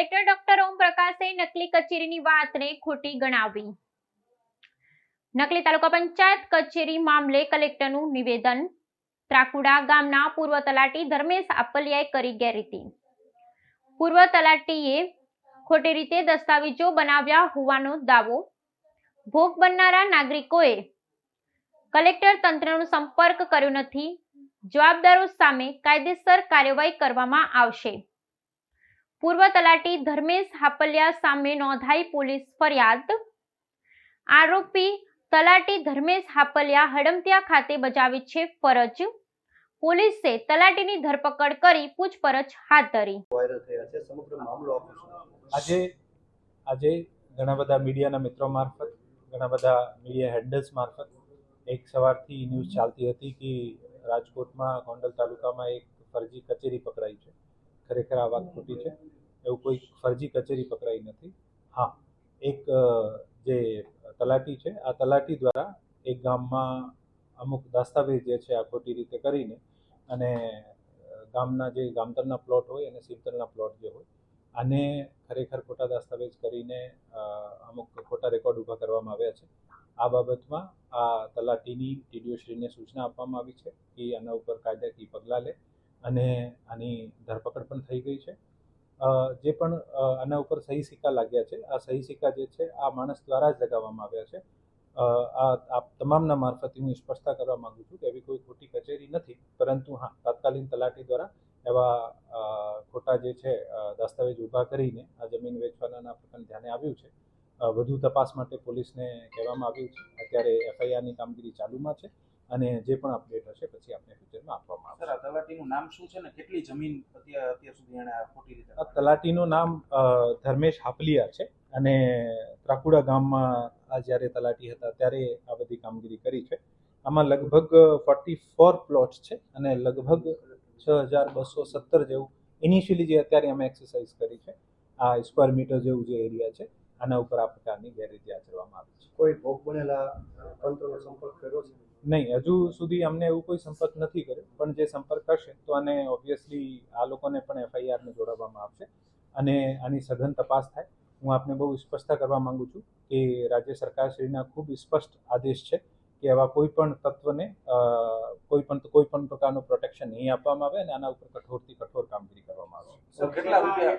Collector doctor ઓમ પ્રકાશે નકલી કચેરીની વાતને ખોટી ગણાવી. નકલી તાલુકા પંચાયત કચેરી મામલે કલેક્ટરનું નિવેદન. ત્રાકુડા ગામના પૂર્વ તલાટી ધર્મેશ આપલિયાએ કરી ગેરરીતિ. પૂર્વ તલાટીએ ખોટી રીતે દસ્તાવેજો બનાવ્યા હોવાનો દાવો. ભોગ બનનારા નાગરિકોએ કલેક્ટર તંત્રનો સંપર્ક કર્યો નથી. જવાબદારો સામે કાયદેસર કાર્યવાહી કરવામાં આવશે. પૂર્વ તલાટી ધર્મેશ હાપલિયા સામે નોંધાઈ પોલીસ ફરિયાદ. આરોપી તલાટી ધર્મેશ હાપલિયા હડમતિયા ખાતે બજાવી છે ફરજ. પોલીસે તલાટીની ધરપકડ કરી પૂછપરછ હાથ ધરી. વાયરલ થયા છે સમગ્ર મામલો આપો શું? આજે આજે ઘણા બધા મીડિયાના મિત્રો મારફત ઘણા બધા મીડિયા હેન્ડલ્સ મારફત એક સવારથી ન્યૂઝ ચાલતી હતી કે રાજકોટમાં ગોંડલ તાલુકામાં એક ફરજી કચેરી પકડાઈ છે. ખરેખર આ વાત ખોટી છે. એવું કોઈ ફરજી કચેરી પકડાઈ નથી. હા. એક જે તલાટી છે આ તલાટી દ્વારા એક ગામમાં અમુક દસ્તાવેજ જે છે આ ખોટી રીતે કરીને અને ગામના જે ગામતરના પ્લોટ હોય અને સિમતરના પ્લોટ જે હોય આને ખરેખર ખોટા દસ્તાવેજ કરીને અમુક ખોટા રેકોર્ડ ઊભા કરવામાં આવ્યા છે. આ બાબતમાં આ તલાટીની ટીડીઓશ્રીને સૂચના આપવામાં આવી છે કે આના ઉપર કાયદાકીય પગલાં લે. અને આની ધરપકડ પણ થઈ ગઈ છે. જે પણ આના ઉપર સહી સિક્કા લાગ્યા છે, આ સહી સિક્કા જે છે, આ માણસ દ્વારા જ લગાવવામાં આવ્યા છે. આ આ તમામના મારફતે હું સ્પષ્ટતા કરવા માગું છું કે એવી કોઈ ખોટી કચેરી નથી, પરંતુ હા, તાત્કાલિક તલાટી દ્વારા એવા ખોટા જે છે દસ્તાવેજ ઊભા કરીને આ જમીન વેચવાના પ્રકરણ ધ્યાને આવ્યું છે. વધુ તપાસ માટે પોલીસને કહેવામાં આવ્યું છે. અત્યારે એફઆઈઆરની કામગીરી ચાલુમાં છે. અને જે પણ અપડેટ હશે પછી આપણે ફ્યુચરમાં આપવામાં આવશે. તલાટીનું નામ શું છે ને? કેટલી જમીન અત્યાર અત્યાર સુધી એણે આ ખોટી રીતે તલાટીનું નામ ધર્મેશ હાપલિયા છે અને ત્રાકુડા ગામમાં આ જ્યારે તલાટી હતા ત્યારે આ બધી કામગીરી કરી છે. આમાં લગભગ ફોર્ટી ફોર પ્લોટ્સ છે અને લગભગ છ હજાર બસો સત્તર જેવું ઇનિશિયલી જે અત્યારે અમે એક્સરસાઇઝ કરી છે આ સ્ક્વેર મીટર જેવું જે એરિયા છે આના ઉપર આ પ્રકારની ગેરરીતિ આચરવામાં આવી છે. કોઈ ભોગ બનેલા તંત્રનો સંપર્ક કર્યો છે? નહીં હજુ સુધી અમને એવું કોઈ સંપર્ક નથી કર્યો પણ જે સંપર્ક કરશે તો આને ઓબ્વિયસલી આ લોકોને પણ એફઆઈઆરને જોડાવવામાં આવશે અને આની સઘન તપાસ થાય. હું આપને બહુ સ્પષ્ટતા કરવા માંગુ છું કે રાજ્ય સરકારશ્રીના ખૂબ સ્પષ્ટ આદેશ છે કે આવા કોઈ પણ તત્વને કોઈ પણ કોઈ પણ પ્રકારનું પ્રોટેક્શન નહીં આપવામાં આવે અને આના ઉપર કઠોરથી કઠોર કામગીરી કરવામાં આવે. કેટલા રૂપિયા